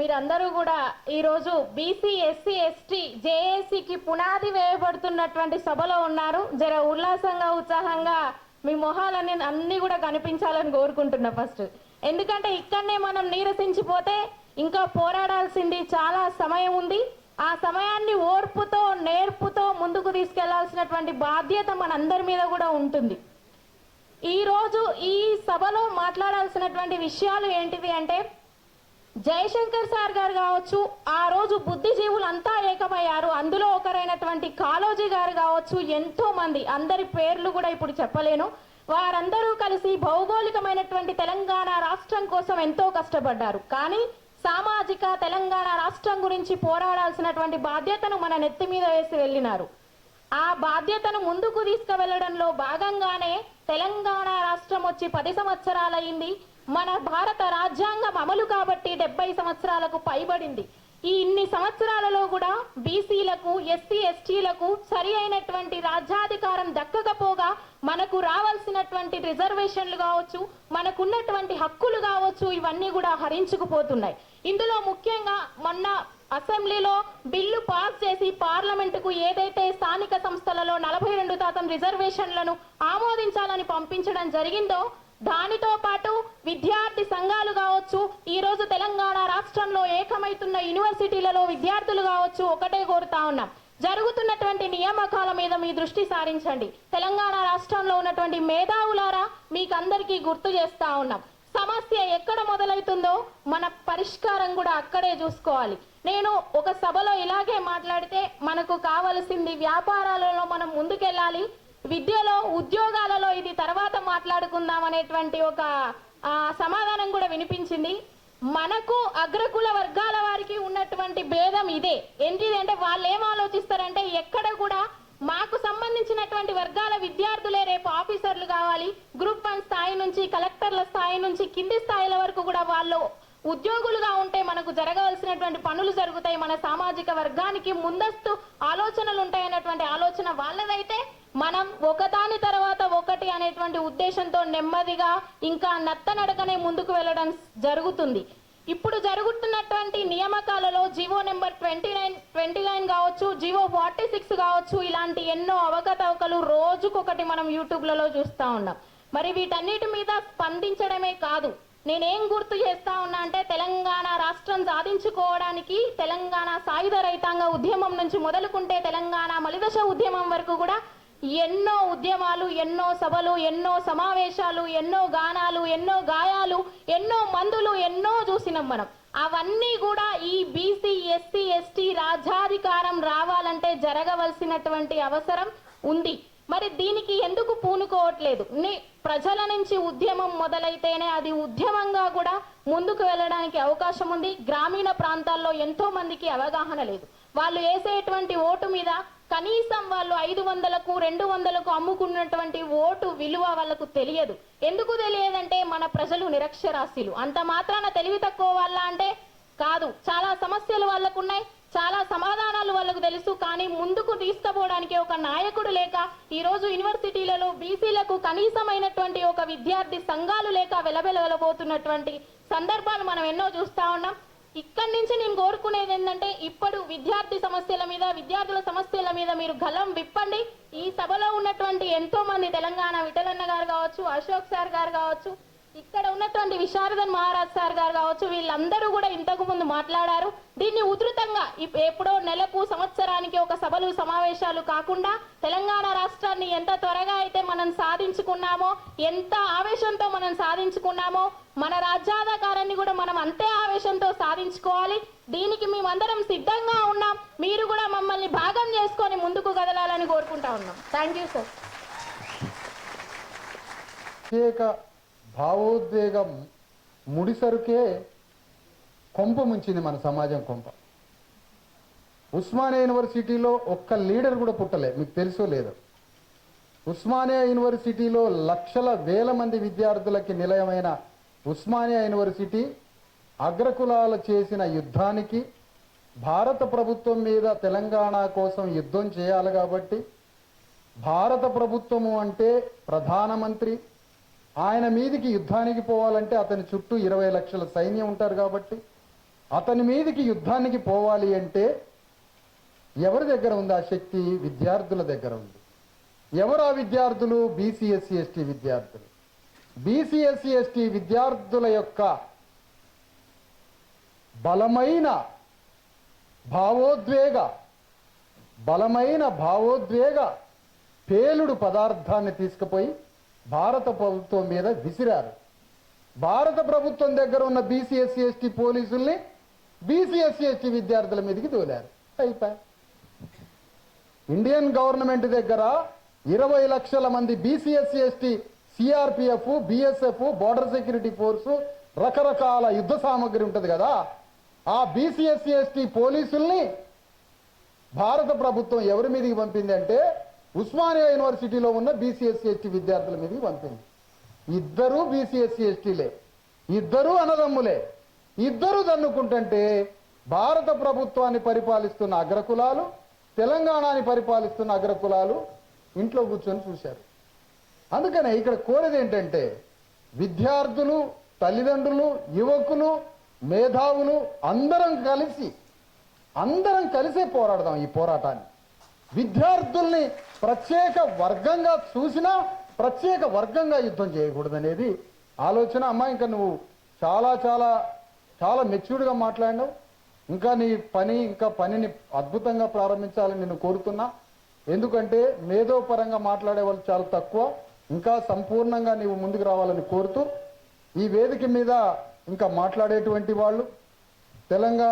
మీరందరూ కూడా ఈరోజు బీసీ ఎస్సీ ఎస్టీ జేఏసీకి పునాది వేయబడుతున్నటువంటి సభలో ఉన్నారు. జర ఉల్లాసంగా ఉత్సాహంగా మీ మొహాలన్నీ అన్ని కూడా కనిపించాలని కోరుకుంటున్నా ఫస్ట్. ఎందుకంటే ఇక్కడనే మనం నీరసించిపోతే ఇంకా పోరాడాల్సింది చాలా సమయం ఉంది. ఆ సమయాన్ని ఓర్పుతో నేర్పుతో ముందుకు తీసుకెళ్ళాల్సినటువంటి బాధ్యత మనందరి మీద కూడా ఉంటుంది. ఈరోజు ఈ సభలో మాట్లాడాల్సినటువంటి విషయాలు ఏంటివి అంటే జయశంకర్ సార్ గారు కావచ్చు ఆ రోజు బుద్ధిజీవులు అంతా ఏకమయ్యారు. అందులో ఒకరైనటువంటి కాళోజీ గారు కావచ్చు ఎంతో మంది. అందరి పేర్లు కూడా ఇప్పుడు చెప్పలేను. వారందరూ కలిసి భౌగోళికమైనటువంటి తెలంగాణ రాష్ట్రం కోసం ఎంతో కష్టపడ్డారు. కానీ సామాజిక తెలంగాణ రాష్ట్రం గురించి పోరాడాల్సినటువంటి బాధ్యతను మన నెత్తి మీద వేసి వెళ్ళినారు. ఆ బాధ్యతను ముందుకు తీసుకువెళ్ళడంలో భాగంగానే తెలంగాణ రాష్ట్రం వచ్చి పది సంవత్సరాలయ్యింది. మన భారత రాజ్యాంగం అమలు కాబట్టి డెబ్బై సంవత్సరాలకు పైబడింది. ఈ ఇన్ని సంవత్సరాలలో కూడా బీసీలకు ఎస్సీ ఎస్టీలకు సరి అయినటువంటి రాజ్యాధికారం దక్కకపోగా మనకు రావాల్సినటువంటి రిజర్వేషన్లు కావచ్చు మనకున్నటువంటి హక్కులు కావచ్చు ఇవన్నీ కూడా హరించుకుపోతున్నాయి. ఇందులో ముఖ్యంగా మొన్న అసెంబ్లీలో బిల్లు పాస్ చేసి పార్లమెంటుకు ఏదైతే స్థానిక సంస్థలలో నలభై రెండు శాతం రిజర్వేషన్లను ఆమోదించాలని పంపించడం జరిగిందో దానితో పాటు విద్యార్థి సంఘాలు కావచ్చు ఈ రోజు తెలంగాణ రాష్ట్రంలో ఏకమైతున్న యూనివర్సిటీలలో విద్యార్థులు కావచ్చు ఒకటే కోరుతా ఉన్నాం. జరుగుతున్నటువంటి నియామకాల మీద మీ దృష్టి సారించండి. తెలంగాణ రాష్ట్రంలో ఉన్నటువంటి మేధావులారా మీకు అందరికీ గుర్తు చేస్తా ఉన్నాం. సమస్య ఎక్కడ మొదలవుతుందో మన పరిష్కారం కూడా అక్కడే చూసుకోవాలి. నేను ఒక సభలో ఇలాగే మాట్లాడితే మనకు కావలసింది వ్యాపారాలలో మనం ముందుకెళ్ళాలి. విద్యలో ఉద్యోగాలలో ఇది తర్వాత మాట్లాడుకుందాం అనేటువంటి ఒక సమాధానం కూడా వినిపించింది. మనకు అగ్రకుల వర్గాల వారికి ఉన్నటువంటి భేదం ఇదే. ఏంటిది అంటే వాళ్ళు ఏం ఆలోచిస్తారంటే ఎక్కడ కూడా మాకు సంబంధించినటువంటి వర్గాల విద్యార్థులే రేపు ఆఫీసర్లు కావాలి. గ్రూప్ వన్ స్థాయి నుంచి కలెక్టర్ల స్థాయి నుంచి కింది స్థాయిల వరకు కూడా వాళ్ళు ఉద్యోగులుగా ఉంటే మనకు జరగవలసినటువంటి పనులు జరుగుతాయి. మన సామాజిక వర్గానికి ముందస్తు ఆలోచనలు ఉంటాయన్నటువంటి ఆలోచన వాళ్ళదైతే మనం ఒకదాని తర్వాత ఒకటి అనేటువంటి ఉద్దేశంతో నెమ్మదిగా ఇంకా నత్తనడకనే ముందుకు వెళ్ళడం జరుగుతుంది. ఇప్పుడు జరుగుతున్నటువంటి నియామకాలలో GO number twenty nine twenty nine కావచ్చు జివో ఫార్టీ సిక్స్ కావచ్చు ఇలాంటి ఎన్నో అవకతవకలు రోజుకొకటి మనం యూట్యూబ్లలో చూస్తూ ఉన్నాం. మరి వీటన్నిటి మీద స్పందించడమే కాదు. నేనేం గుర్తు చేస్తా ఉన్నా అంటే తెలంగాణ రాష్ట్రం సాధించుకోవడానికి తెలంగాణ సాయుధ రైతాంగ ఉద్యమం నుంచి మొదలుకుంటే తెలంగాణ మలిదశ ఉద్యమం వరకు కూడా ఎన్నో ఉద్యమాలు ఎన్నో సభలు ఎన్నో సమావేశాలు ఎన్నో గానాలు ఎన్నో గాయాలు ఎన్నో మందులు ఎన్నో చూసినాం మనం. అవన్నీ కూడా ఈ బీసీ ఎస్సీ ఎస్టీ రాజ్యాధికారం రావాలంటే జరగవలసినటువంటి అవసరం ఉంది. మరి దీనికి ఎందుకు పూనుకోవట్లేదు? ప్రజల నుంచి ఉద్యమం మొదలైతేనే అది ఉద్యమంగా కూడా ముందుకు వెళ్ళడానికి అవకాశం ఉంది. గ్రామీణ ప్రాంతాల్లో ఎంతో మందికి అవగాహన లేదు. వాళ్ళు వేసేటువంటి ఓటు మీద కనీసం వాళ్ళు ఐదు వందలకు రెండు వందలకు అమ్ముకున్నటువంటి ఓటు విలువ వాళ్ళకు తెలియదు. ఎందుకు తెలియదంటే మన ప్రజలు నిరక్షరాస్యులు. అంత మాత్రాన తెలివి తక్కువ వాళ్ళ అంటే కాదు. చాలా సమస్యలు వాళ్ళకున్నాయి చాలా సమాధానాలు వాళ్ళకు తెలుసు. కానీ ముందుకు తీసుకుపోవడానికి ఒక నాయకుడు లేక ఈరోజు యూనివర్సిటీలలో బీసీలకు కనీసమైనటువంటి ఒక విద్యార్థి సంఘాలు లేక వెలబెలబోతున్నటువంటి సందర్భాలు మనం ఎన్నో చూస్తా ఉన్నాం. ఇక్కడి నుంచి నేను కోరుకునేది ఏంటంటే ఇప్పుడు విద్యార్థి సమస్యల మీద విద్యార్థుల సమస్యల మీద మీరు గలం విప్పండి. ఈ సభలో ఉన్నటువంటి ఎంతో మంది తెలంగాణ విఠలన్న గారు కావచ్చు అశోక్ సార్ గారు కావచ్చు ఇక్కడ ఉన్నటువంటి విశారదన్ మహారాజ్ సార్ గారు కావచ్చు వీళ్ళందరూ కూడా ఇంతకు ముందు మాట్లాడారు. దీన్ని ఉధృతంగా ఎప్పుడో నెలకు సంవత్సరానికి ఒక సభలు సమావేశాలు కాకుండా తెలంగాణ రాష్ట్రాన్ని ఎంత త్వరగా అయితే మనం సాధించుకున్నామో ఎంత ఆవేశంతో మనం సాధించుకున్నామో మన రాజ్యాధికారాన్ని కూడా మనం అంతే ఆవేశంతో సాధించుకోవాలి. దీనికి మేమందరం సిద్ధంగా ఉన్నాం. మీరు కూడా మమ్మల్ని భాగం చేసుకొని ముందుకు కదలాలని కోరుకుంటా ఉన్నాం. థ్యాంక్ యూ సార్ భావోద్వేగం ముడిసరుకే కొంప ముంచింది మన సమాజం కొంప. ఉస్మానియా యూనివర్సిటీలో ఒక్క లీడర్ కూడా పుట్టలే మీకు తెలుసో లేదో. ఉస్మానియా యూనివర్సిటీలో లక్షల వేల మంది విద్యార్థులకి నిలయమైన ఉస్మానియా యూనివర్సిటీ అగ్రకులాలు చేసిన యుద్ధానికి భారత ప్రభుత్వం మీద తెలంగాణ కోసం యుద్ధం చేయాలి కాబట్టి భారత ప్రభుత్వము అంటే ప్రధానమంత్రి ఆయన మీదికి యుద్ధానికి పోవాలంటే అతని చుట్టూ ఇరవై లక్షల సైన్యం ఉంటారు కాబట్టి అతని మీదికి యుద్ధానికి పోవాలి అంటే ఎవరి దగ్గర ఉంది ఆ శక్తి? విద్యార్థుల దగ్గర ఉంది. ఎవరు ఆ విద్యార్థులు? బీసీఎస్సీ ఎస్టీ విద్యార్థులు. బీసీఎస్సీ ఎస్టీ విద్యార్థుల యొక్క బలమైన భావోద్వేగ బలమైన భావోద్వేగ పేలుడు పదార్థాన్ని తీసుకుపోయి భారత ప్రభుత్వం మీద విసిరారు. భారత ప్రభుత్వం దగ్గర ఉన్న బీసీఎస్సీ ఎస్టీ పోలీసుల్ని బీసీఎస్సీ ఎస్టీ విద్యార్థుల మీదకి తోలారు. అయిపోయి. ఇండియన్ గవర్నమెంట్ దగ్గర ఇరవై లక్షల మంది BC SC ST CRPF BSF border security force రకరకాల యుద్ధ సామగ్రి ఉంటుంది కదా ఆ బీసీఎస్సీ ఎస్టీ పోలీసుల్ని భారత ప్రభుత్వం ఎవరి మీదకి పంపిందంటే ఉస్మానియా యూనివర్సిటీలో ఉన్న బీసీఎస్సీ ఎస్టీ విద్యార్థుల మీదకి పంపింది. ఇద్దరూ బీసీఎస్సీ ఎస్టీలే ఇద్దరూ అన్నదమ్ములే. ఇద్దరు దన్నుకుంటుంటే భారత ప్రభుత్వాన్ని పరిపాలిస్తున్న అగ్రకులాలు తెలంగాణని పరిపాలిస్తున్న అగ్రకులాలు ఇంట్లో కూర్చొని చూశారు. అందుకనే ఇక్కడ కోరేది ఏంటంటే విద్యార్థులు తల్లిదండ్రులు యువకులు మేధావులు అందరం కలిసి అందరం కలిసే పోరాడదాం ఈ పోరాటాన్ని. విద్యార్థుల్ని ప్రత్యేక వర్గంగా చూసినా ప్రత్యేక వర్గంగా యుద్ధం చేయకూడదనేది ఆలోచన. అమ్మా ఇంకా నువ్వు చాలా చాలా చాలా మెచ్యూర్డ్గా మాట్లాడినావు. ఇంకా నీ పని ఇంకా పనిని అద్భుతంగా ప్రారంభించాలని నేను కోరుతున్నా. ఎందుకంటే మేధోపరంగా మాట్లాడే వాళ్ళు చాలా తక్కువ. ఇంకా సంపూర్ణంగా నీవు ముందుకు రావాలని కోరుతూ ఈ వేదిక మీద ఇంకా మాట్లాడేటువంటి వాళ్ళు తెలంగాణ